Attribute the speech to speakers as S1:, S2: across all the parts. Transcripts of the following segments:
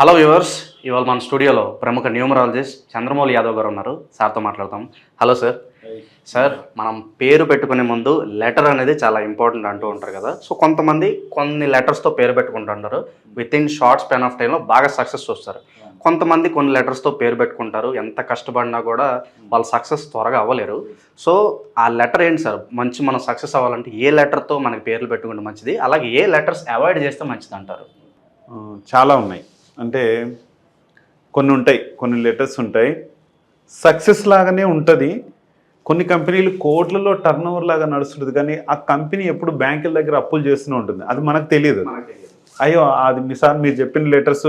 S1: Hello viewers ఇవాళ మన స్టూడియోలో ప్రముఖ న్యూమరాలజిస్ట్ చంద్రమౌళి యాదవ్ గారు ఉన్నారు. సార్తో మాట్లాడతాం. హలో సార్ సార్ మనం పేరు పెట్టుకునే ముందు లెటర్ అనేది చాలా ఇంపార్టెంట్ అంటూ ఉంటారు కదా. సో కొంతమంది కొన్ని లెటర్స్తో పేరు పెట్టుకుంటుంటారు with in short span of టైంలో బాగా సక్సెస్ వస్తారు కొంతమంది కొన్ని లెటర్స్తో పేరు పెట్టుకుంటారు. ఎంత కష్టపడినా కూడా వాళ్ళు సక్సెస్ త్వరగా అవ్వలేరు. సో ఆ లెటర్ ఏంటి సార్ మంచి మనం సక్సెస్ అవ్వాలంటే ఏ లెటర్తో మనకి పేర్లు పెట్టుకుంటే మంచిది? అలాగే ఏ లెటర్స్ అవాయిడ్ చేస్తే మంచిది అంటారు?
S2: చాలా ఉన్నాయి. అంటే కొన్ని ఉంటాయి కొన్ని లెటర్స్ ఉంటాయి. సక్సెస్ లాగానే ఉంటుంది. కొన్ని కంపెనీలు కోట్లలో టర్న్ ఓవర్ లాగా నడుస్తుంటుంది. కానీ ఆ కంపెనీ ఎప్పుడు బ్యాంకుల దగ్గర అప్పులు చేస్తూనే ఉంటుంది. అది మనకు తెలియదు. అయ్యో అది మీ సార్ మీరు చెప్పిన లెటర్స్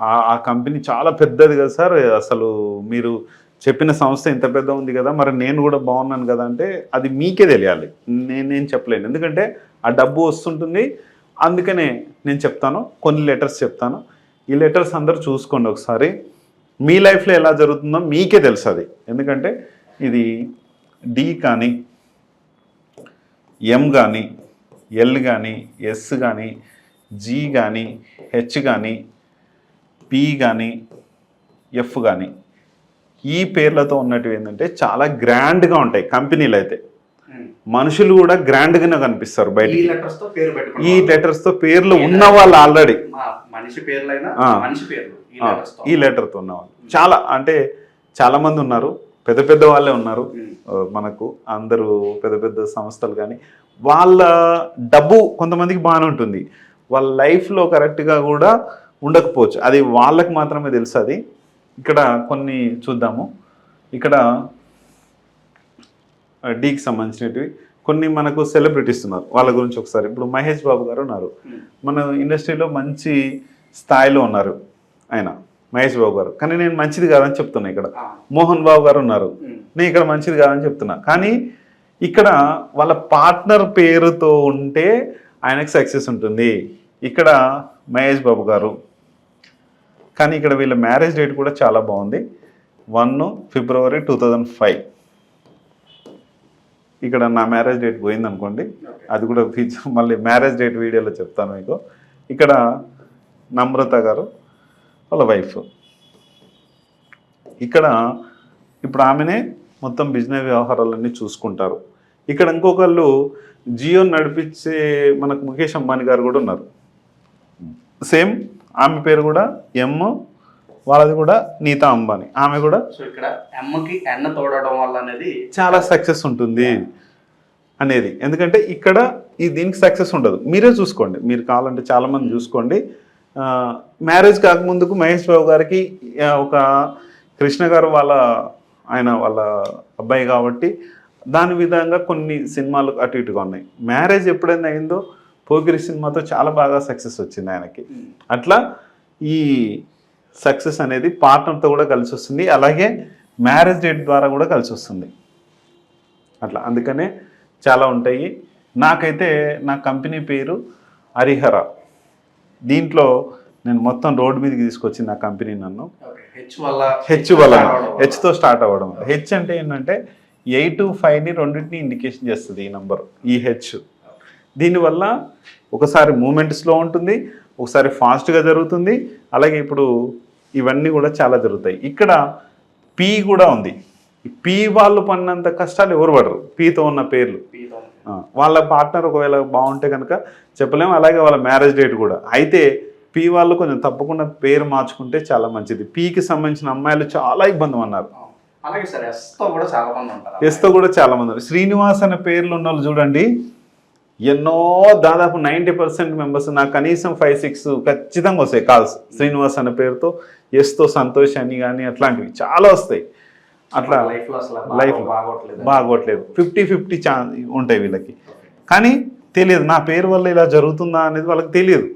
S2: ఆ కంపెనీ చాలా పెద్దది కదా సార్. అసలు మీరు చెప్పిన సంస్థ ఇంత పెద్ద ఉంది కదా. మరి నేను కూడా బాగున్నాను కదా అంటే అది మీకే తెలియాలి. నేను నేను చెప్పలేను. ఎందుకంటే ఆ డబ్బు వస్తుంటుంది. అందుకనే నేను చెప్తాను. కొన్ని లెటర్స్ చెప్తాను. ఈ లెటర్స్ అందరూ చూసుకోండి ఒకసారి. మీ లైఫ్లో ఎలా జరుగుతుందో మీకే తెలుసు అది ఎందుకంటే ఇది డి కానీ ఎం కానీ ఎల్ కానీ ఎస్ కానీ జీ కానీ హెచ్ కానీ పి కానీ ఎఫ్ కానీ ఈ పేర్లతో ఉన్నటివి ఏంటంటే చాలా గ్రాండ్గా ఉంటాయి కంపెనీలు అయితే మనుషులు కూడా గ్రాండ్గానే కనిపిస్తారు
S1: పేరు
S2: ఈ లెటర్స్తో పేర్లు ఉన్న వాళ్ళు ఆల్రెడీ.
S1: మనిషి పేర్లైనా. మనిషి పేర్లు ఈ
S2: లెటర్తో ఉన్నవాళ్ళు చాలా అంటే చాలా మంది ఉన్నారు పెద్ద పెద్ద వాళ్ళే ఉన్నారు మనకు అందరూ పెద్ద పెద్ద సంస్థలు కానీ వాళ్ళ డబ్బు కొంతమందికి బాగానే ఉంటుంది. వాళ్ళ లైఫ్లో కరెక్ట్గా కూడా ఉండకపోవచ్చు. అది వాళ్ళకి మాత్రమే తెలుసు అది. ఇక్కడ కొన్ని చూద్దాము. ఇక్కడ డీకి సంబంధించినవి కొన్ని మనకు సెలబ్రిటీస్ ఉన్నారు. వాళ్ళ గురించి ఒకసారి. ఇప్పుడు మహేష్ బాబు గారు ఉన్నారు. మన ఇండస్ట్రీలో మంచి స్థాయిలో ఉన్నారు ఆయన మహేష్ బాబు గారు. కానీ నేను మంచిది కాదని చెప్తున్నా ఇక్కడ. మోహన్ బాబు గారు ఉన్నారు. నేను ఇక్కడ మంచిది కాదని చెప్తున్నా. కానీ ఇక్కడ వాళ్ళ పార్ట్నర్ పేరుతో ఉంటే ఆయనకు సక్సెస్ ఉంటుంది. ఇక్కడ మహేష్ బాబు గారు. కానీ ఇక్కడ వీళ్ళ మ్యారేజ్ డేట్ కూడా చాలా బాగుంది. One February two thousand five. ఇక్కడ నా మ్యారేజ్ డేట్ పోయింది అనుకోండి అది కూడా ఫీచర్ మళ్ళీ మ్యారేజ్ డేట్ వీడియోలో చెప్తాను మీకు. ఇక్కడ నమ్రత గారు వాళ్ళ వైఫ్ ఇక్కడ ఇప్పుడు ఆమెనే మొత్తం బిజినెస్ వ్యవహారాలన్నీ చూసుకుంటారు. ఇక్కడ ఇంకొకళ్ళు జియో నడిపించే మనకు ముఖేష్ అంబానీ గారు కూడా ఉన్నారు. సేమ్ ఆమె పేరు కూడా ఎమ్ వాళ్ళది కూడా నీతా అంబానీ. ఆమె కూడా
S1: సో ఇక్కడ ఎమ్మకి ఎన్న తోడడం వల్ల అనేది
S2: చాలా సక్సెస్ ఉంటుంది అనేది. ఎందుకంటే ఇక్కడ ఈ దీనికి సక్సెస్ ఉండదు. మీరే చూసుకోండి. మీరు కావాలంటే చాలా మంది చూసుకోండి. మ్యారేజ్ కాకముందుకు మహేష్ బాబు గారికి ఒక కృష్ణ గారు వాళ్ళ ఆయన వాళ్ళ అబ్బాయి కాబట్టి దాని విధంగా కొన్ని సినిమాలు అటు ఇటుగా ఉన్నాయి. మ్యారేజ్ ఎప్పుడైనా అయిందో పోకిరి సినిమాతో చాలా బాగా సక్సెస్ వచ్చింది ఆయనకి. అట్లా ఈ సక్సెస్ అనేది పార్ట్నర్తో కూడా కలిసి వస్తుంది. అలాగే మ్యారేజ్ డేట్ ద్వారా కూడా కలిసి వస్తుంది. అట్లా అందుకనే చాలా ఉంటాయి. నాకైతే నా కంపెనీ పేరు హరిహర. దీంట్లో నేను మొత్తం రోడ్డు మీదకి తీసుకొచ్చింది నా కంపెనీ నన్ను.
S1: హెచ్ వల్ల
S2: హెచ్. హెచ్తో స్టార్ట్ అవ్వడం హెచ్ అంటే ఏంటంటే ఎయిట్ ఫైవ్ని రెండింటిని ఇండికేషన్ చేస్తుంది ఈ నంబర్ ఈ హెచ్ దీనివల్ల ఒకసారి మూమెంట్ స్లో ఉంటుంది ఒకసారి ఫాస్ట్గా జరుగుతుంది అలాగే ఇప్పుడు ఇవన్నీ కూడా చాలా జరుగుతాయి. ఇక్కడ పీ కూడా ఉంది. పీ వాళ్ళు పడినంత కష్టాలు ఎవరు పడరు. పీతో ఉన్న పేర్లు. వాళ్ళ పార్ట్నర్ ఒకవేళ బాగుంటే కనుక చెప్పలేము. అలాగే వాళ్ళ మ్యారేజ్ డేట్ కూడా. అయితే పీ వాళ్ళు కొంచెం తప్పకుండా పేరు మార్చుకుంటే చాలా మంచిది. పీకి సంబంధించిన అమ్మాయిలు చాలా ఇబ్బంది అన్నారు
S1: ఆ. అలాగే సార్ ఎస్తో కూడా చాలా మంది ఉంటారు
S2: ఎస్తో కూడా చాలా మంది ఉన్నారు శ్రీనివాస్ అనే పేర్లు ఉన్న వాళ్ళు చూడండి. ఎన్నో దాదాపు నైంటీ పర్సెంట్ మెంబర్స్ నాకు కనీసం ఫైవ్ సిక్స్ ఖచ్చితంగా వస్తాయి కాల్స్ శ్రీనివాస్ అనే పేరుతో ఎస్తో సంతోష్ అని కానీ అట్లాంటివి చాలా వస్తాయి. అట్లా
S1: లైఫ్ బాగోట్లేదు.
S2: ఫిఫ్టీ ఫిఫ్టీ ఛా ఉంటాయి వీళ్ళకి. కానీ తెలియదు నా పేరు వల్ల ఇలా జరుగుతుందా అనేది వాళ్ళకి తెలియదు.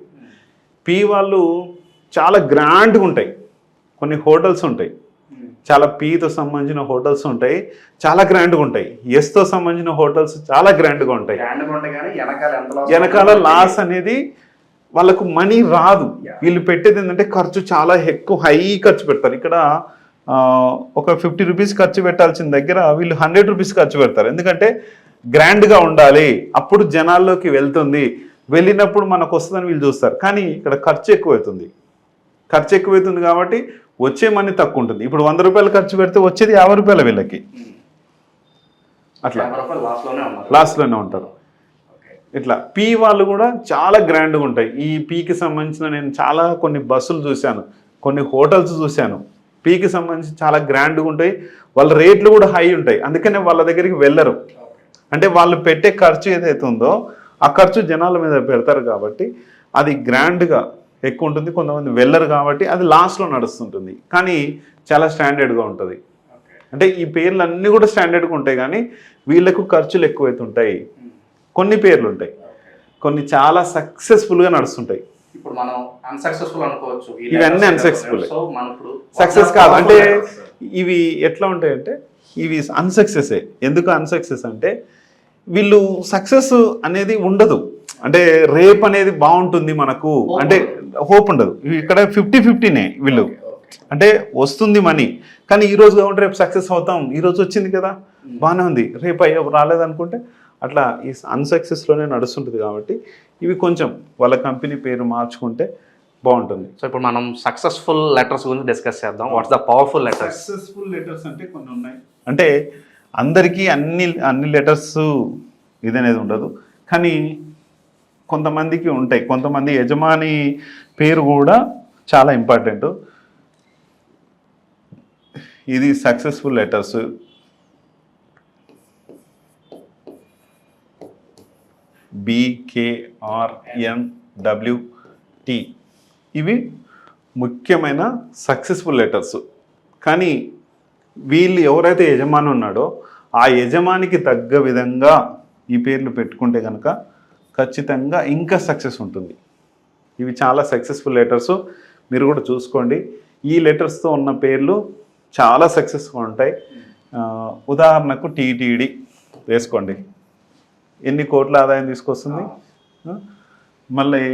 S2: పి వాళ్ళు చాలా గ్రాండ్గా ఉంటాయి. కొన్ని హోటల్స్ ఉంటాయి.
S1: ఉమ్.
S2: చాలా పీతో సంబంధించిన హోటల్స్ ఉంటాయి. చాలా గ్రాండ్గా ఉంటాయి. ఎస్తో సంబంధించిన హోటల్స్ చాలా గ్రాండ్గా ఉంటాయి.
S1: వెనకాల
S2: లాస్ అనేది వాళ్ళకు మనీ రాదు. వీళ్ళు పెట్టేది ఏంటంటే ఖర్చు చాలా ఎక్కువ హై ఖర్చు పెడతారు. ఇక్కడ ఒక ఫిఫ్టీ రూపీస్ ఖర్చు పెట్టాల్సిన దగ్గర వీళ్ళు హండ్రెడ్ రూపీస్ ఖర్చు పెడతారు. ఎందుకంటే గ్రాండ్గా ఉండాలి. అప్పుడు జనాల్లోకి వెళ్తుంది. వెళ్ళినప్పుడు మనకు వస్తుందని వీళ్ళు చూస్తారు. కానీ ఇక్కడ ఖర్చు ఎక్కువ అవుతుంది. ఖర్చు ఎక్కువైతుంది కాబట్టి వచ్చే మనీ తక్కువ ఉంటుంది. ఇప్పుడు వంద రూపాయలు ఖర్చు పెడితే వచ్చేది యాభై రూపాయల వీళ్ళకి. అట్లా.
S1: లాస్ట్లోనే
S2: ఉంటారు. ఇట్లా. పీ వాళ్ళు కూడా చాలా గ్రాండ్గా ఉంటాయి. ఈ పీకి సంబంధించిన నేను చాలా కొన్ని బస్సులు చూశాను. కొన్ని హోటల్స్ చూశాను. పీకి సంబంధించి చాలా గ్రాండ్గా ఉంటాయి. వాళ్ళ రేట్లు కూడా హై ఉంటాయి. అందుకనే వాళ్ళ దగ్గరికి వెళ్ళరు. అంటే వాళ్ళు పెట్టే ఖర్చు ఏదైతే ఉందో ఆ ఖర్చు జనాల మీద పెడతారు కాబట్టి అది గ్రాండ్గా ఎక్కువ ఉంటుంది. కొంతమంది వెళ్ళరు కాబట్టి అది లాస్ట్లో నడుస్తుంటుంది. కానీ చాలా స్టాండర్డ్గా ఉంటుంది. అంటే ఈ పేర్లు అన్నీ కూడా స్టాండర్డ్గా ఉంటాయి కానీ వీళ్ళకు ఖర్చులు ఎక్కువైతుంటాయి. కొన్ని పేర్లు ఉంటాయి కొన్ని చాలా సక్సెస్ఫుల్గా నడుస్తుంటాయి.
S1: ఇప్పుడు మనం అన్సక్సెస్ఫుల్ అనుకోవచ్చు.
S2: ఇవన్నీ unsuccessful.
S1: సో మనం ఇప్పుడు
S2: సక్సెస్ కాదు. అంటే ఇవి ఎట్లా ఉంటాయంటే ఇవి అన్సక్సెస్ ఎందుకు అన్సక్సెస్ అంటే వీళ్ళు సక్సెస్ అనేది ఉండదు. అంటే రేప్ అనేది బాగుంటుంది మనకు. అంటే హోప్ ఉండదు. ఇక్కడ ఫిఫ్టీ ఫిఫ్టీనే వీళ్ళు అంటే వస్తుంది మనీ. కానీ ఈ రోజు కాబట్టి రేపు సక్సెస్ అవుతాం. ఈ రోజు వచ్చింది కదా. బాగానే ఉంది. రేపు అయ్యో రాలేదనుకుంటే అట్లా ఈ అన్సక్సెస్లోనే నడుస్తుంటుంది కాబట్టి ఇవి కొంచెం వాళ్ళ కంపెనీ పేరు మార్చుకుంటే బాగుంటుంది.
S1: సో ఇప్పుడు మనం సక్సెస్ఫుల్ లెటర్స్ గురించి డిస్కస్ చేద్దాం. What's the powerful letters
S2: successful letters అంటే కొన్ని ఉన్నాయి. అంటే అందరికీ అన్ని అన్ని లెటర్స్ ఇదనేది ఉండదు. కానీ కొంతమందికి ఉంటాయి. కొంతమంది యజమాని పేరు కూడా చాలా ఇంపార్టెంట్ ఇది సక్సెస్ఫుల్ లెటర్స్ బీకేఆర్ఎన్డబ్ల్యూటీ ఇవి ముఖ్యమైన సక్సెస్ఫుల్ లెటర్స్ కానీ వీళ్ళు ఎవరైతే యజమాని ఉన్నాడో ఆ యజమానికి తగ్గ విధంగా ఈ పేర్లు పెట్టుకుంటే కనుక ఖచ్చితంగా ఇంకా సక్సెస్ ఉంటుంది. ఇవి చాలా సక్సెస్ఫుల్ లెటర్స్ మీరు కూడా చూసుకోండి. ఈ లెటర్స్తో ఉన్న పేర్లు చాలా సక్సెస్ఫుల్ ఉంటాయి. ఉదాహరణకు టీటీడీ వేసుకోండి. ఎన్ని కోట్ల ఆదాయం తీసుకొస్తుంది? మళ్ళీ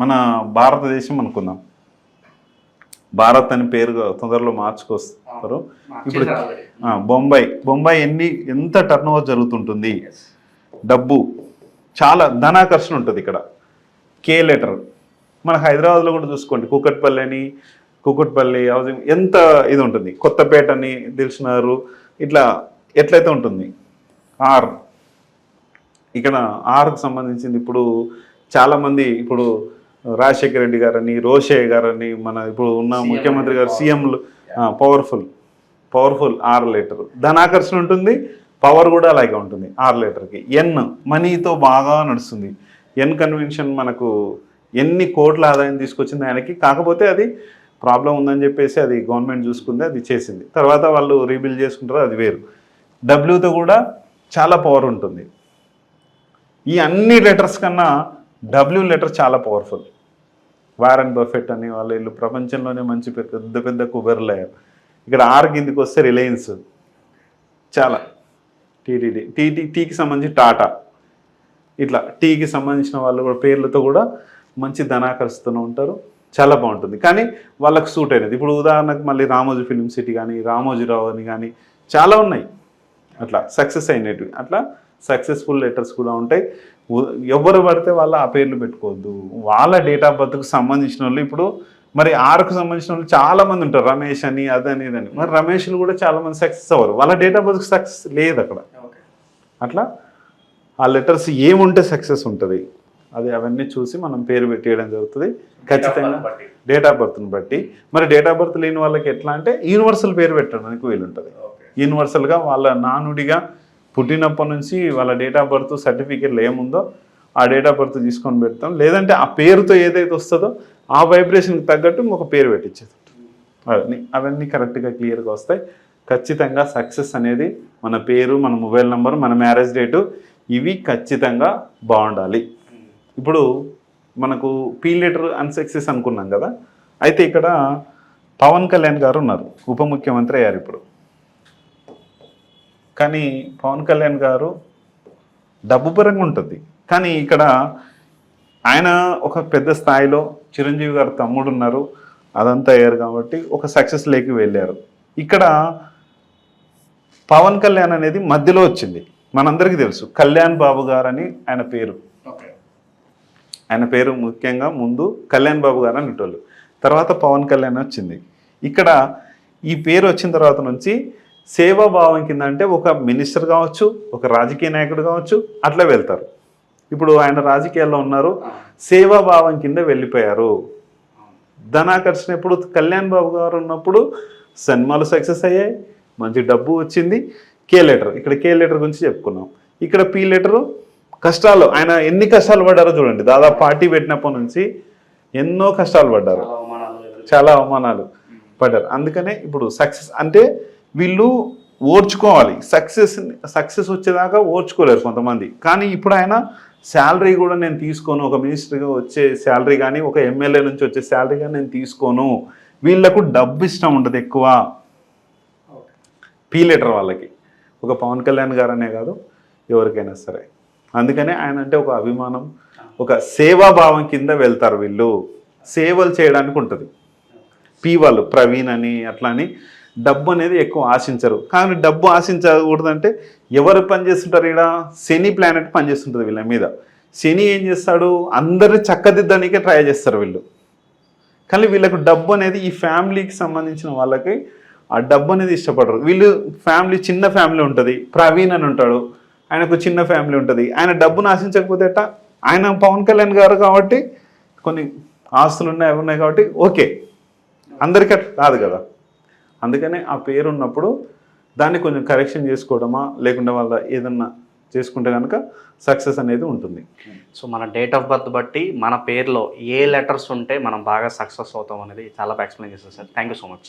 S2: మన భారతదేశం అనుకుందాం. భారత్ అని పేరు తొందరలో మార్చుకొస్తారు. ఇప్పుడు బొంబాయి. బొంబాయి ఎన్ని ఎంత టర్న్ ఓవర్ జరుగుతుంటుంది డబ్బు. చాలా ధనాకర్షణ ఉంటుంది ఇక్కడ. కే లెటర్ మన హైదరాబాద్లో కూడా చూసుకోండి. కూకట్పల్లి అని కూకట్పల్లి హౌసింగ్ ఎంత ఇది ఉంటుంది? కొత్తపేట అని తెలిసినారు ఇట్లా ఎట్లయితే ఉంటుంది? ఆర్ ఇక్కడ ఆర్కు సంబంధించింది. ఇప్పుడు చాలామంది ఇప్పుడు రాజశేఖర రెడ్డి గారని రోషయ్య గారని మన ఇప్పుడు ఉన్న ముఖ్యమంత్రి గారు సీఎంలు పవర్ఫుల్ పవర్ఫుల్ ఆర్ లీటర్. ధనాకర్షణ ఉంటుంది పవర్ కూడా అలాగే ఉంటుంది ఆర్ లీటర్కి. ఎన్ మనీతో బాగా నడుస్తుంది. ఎన్ కన్వెన్షన్ మనకు ఎన్ని కోట్ల ఆదాయం తీసుకొచ్చింది ఆయనకి. కాకపోతే అది ప్రాబ్లం ఉందని చెప్పేసి అది గవర్నమెంట్ చూసుకుంది అది చేసింది. తర్వాత వాళ్ళు రీబిల్డ్ చేసుకుంటారు అది వేరు. డబ్ల్యూతో కూడా చాలా పవర్ ఉంటుంది. ఈ అన్ని లెటర్స్ కన్నా డబ్ల్యూ లెటర్ చాలా పవర్ఫుల్ వారన్ బఫెట్ అని వాళ్ళు వీళ్ళు ప్రపంచంలోనే మంచి పెద్ద పెద్ద పెద్ద కుబెర్లు అయ్యారు ఇక్కడ ఆర్ కిందికి వస్తే రిలయన్స్ చాలా. టీటీడీ టీటీ టీకి సంబంధించి టాటా ఇట్లా టీకి సంబంధించిన వాళ్ళు కూడా పేర్లతో కూడా మంచి ధనాకరిస్తూనే ఉంటారు. చాలా బాగుంటుంది. కానీ వాళ్ళకి సూట్ అయినది. ఇప్పుడు ఉదాహరణకు మళ్ళీ రామోజీ ఫిలిం సిటీ కానీ రామోజీరావు అని కానీ చాలా ఉన్నాయి. అట్లా సక్సెస్ అయినవి. అట్లా సక్సెస్ఫుల్ లెటర్స్ కూడా ఉంటాయి. ఎవరు పడితే వాళ్ళు ఆ పేర్లు పెట్టుకోవద్దు. వాళ్ళ డేట్ ఆఫ్ బర్త్కి సంబంధించిన వాళ్ళు ఇప్పుడు మరి ఆరుకు సంబంధించిన వాళ్ళు చాలా మంది ఉంటారు. రమేష్ అని అదని ఇదని మరి రమేష్లు కూడా చాలా మంది సక్సెస్ అవ్వరు. వాళ్ళ డేట్ ఆఫ్ బర్త్కి సక్సెస్ లేదు అక్కడ. అట్లా ఆ లెటర్స్ ఏముంటే సక్సెస్ ఉంటుంది. అది అవన్నీ చూసి మనం పేరు పెట్టేయడం జరుగుతుంది. ఖచ్చితంగా డేట్ ఆఫ్ బర్త్ని బట్టి. మరి డేట్ ఆఫ్ బర్త్ లేని వాళ్ళకి ఎట్లా అంటే యూనివర్సల్ పేరు పెట్టడానికి వీలుంటుంది. యూనివర్సల్గా వాళ్ళ నానుడిగా పుట్టినప్పటి నుంచి వాళ్ళ డేట్ ఆఫ్ బర్త్ సర్టిఫికేట్లు ఏముందో ఆ డేట్ ఆఫ్ బర్త్ తీసుకొని పెడతాం. లేదంటే ఆ పేరుతో ఏదైతే వస్తుందో ఆ వైబ్రేషన్కి తగ్గట్టు ఒక పేరు పెట్టించేది అవన్నీ అవన్నీ కరెక్ట్గా క్లియర్గా వస్తాయి. ఖచ్చితంగా సక్సెస్ అనేది మన పేరు మన మొబైల్ నెంబర్ మన మ్యారేజ్ డేటు ఇవి ఖచ్చితంగా బాగుండాలి. ఇప్పుడు మనకు పీ లెటర్ అన్సక్సెస్ అనుకున్నాం కదా. అయితే ఇక్కడ పవన్ కళ్యాణ్ గారు ఉన్నారు. ఉప ముఖ్యమంత్రి అయ్యారు ఇప్పుడు. కానీ పవన్ కళ్యాణ్ గారు డబ్బు పరంగా ఉంటుంది. కానీ ఇక్కడ ఆయన ఒక పెద్ద స్థాయిలో చిరంజీవి గారు తమ్ముడు ఉన్నారు అదంతా అయ్యారు కాబట్టి ఒక సక్సెస్ లేకి వెళ్ళారు. ఇక్కడ పవన్ కళ్యాణ్ అనేది మధ్యలో వచ్చింది. మనందరికీ తెలుసు. కళ్యాణ్ బాబు గారు అని ఆయన పేరు. ఆయన పేరు ముఖ్యంగా ముందు కళ్యాణ్ బాబు గారు అనేటోళ్ళు తర్వాత పవన్ కళ్యాణ్ వచ్చింది. ఇక్కడ ఈ పేరు వచ్చిన తర్వాత నుంచి సేవాభావం కింద అంటే ఒక మినిస్టర్ కావచ్చు ఒక రాజకీయ నాయకుడు కావచ్చు అట్లా వెళ్తారు. ఇప్పుడు ఆయన రాజకీయాల్లో ఉన్నారు సేవాభావం కింద వెళ్ళిపోయారు. ధనాకర్షణ ఇప్పుడు కళ్యాణ్ బాబు గారు ఉన్నప్పుడు సినిమాలు సక్సెస్ అయ్యాయి మంచి డబ్బు వచ్చింది. కే లెటర్ ఇక్కడ కే లెటర్ గురించి చెప్పుకున్నాం. ఇక్కడ పీ లెటర్ కష్టాలు ఆయన ఎన్ని కష్టాలు పడ్డారో చూడండి. దాదాపు పార్టీ పెట్టినప్పటి నుంచి ఎన్నో కష్టాలు పడ్డారు. చాలా అవమానాలు పడ్డారు. అందుకనే ఇప్పుడు సక్సెస్ అంటే వీళ్ళు ఓర్చుకోవాలి. సక్సెస్ సక్సెస్ వచ్చేదాకా ఓర్చుకోలేరు కొంతమంది. కానీ ఇప్పుడు ఆయన శాలరీ కూడా నేను తీసుకోను. ఒక మినిస్టర్గా వచ్చే శాలరీ కానీ ఒక ఎమ్మెల్యే నుంచి వచ్చే శాలరీ కానీ నేను తీసుకోను. వీళ్ళకు డబ్బు ఇష్టం ఉంటుంది ఎక్కువ. పీ లీటర్ వాళ్ళకి. ఒక పవన్ కళ్యాణ్ గారనే కాదు ఎవరికైనా సరే. అందుకనే ఆయన అంటే ఒక అభిమానం ఒక సేవాభావం కింద వెళ్తారు వీళ్ళు. సేవలు చేయడానికి ఉంటుంది. పీ వాళ్ళు ప్రవీణ్ అని అట్లా అని. డబ్బు అనేది ఎక్కువ ఆశించరు. కానీ డబ్బు ఆశించకూడదంటే ఎవరు పనిచేస్తుంటారు ఇక్కడ శని ప్లానెట్ పనిచేస్తుంటుంది వీళ్ళ మీద. శని ఏం చేస్తాడు? అందరిని చక్కదిద్దడానికే ట్రై చేస్తారు వీళ్ళు. కానీ వీళ్ళకు డబ్బు అనేది ఈ ఫ్యామిలీకి సంబంధించిన వాళ్ళకి ఆ డబ్బు అనేది ఇష్టపడరు. వీళ్ళు ఫ్యామిలీ చిన్న ఫ్యామిలీ ఉంటుంది. ప్రవీణ్ అని ఉంటాడు. ఆయనకు చిన్న ఫ్యామిలీ ఉంటుంది. ఆయన డబ్బును ఆశించకపోతే ఎట్టా? ఆయన పవన్ కళ్యాణ్ గారు కాబట్టి కొన్ని ఆస్తులు ఉన్నాయి అవి ఉన్నాయి కాబట్టి ఓకే. అందరికీ కాదు కదా. అందుకనే ఆ పేరు ఉన్నప్పుడు దాన్ని కొంచెం కరెక్షన్ చేసుకోవడమా లేకుంటే వాళ్ళ ఏదన్నా చేసుకుంటే కనుక సక్సెస్ అనేది ఉంటుంది.
S1: సో మన డేట్ ఆఫ్ బర్త్ బట్టి మన పేరులో ఏ లెటర్స్ ఉంటే మనం బాగా సక్సెస్ అవుతాం అనేది చాలా బాగా ఎక్స్ప్లెయిన్ చేస్తాం sir thank you so much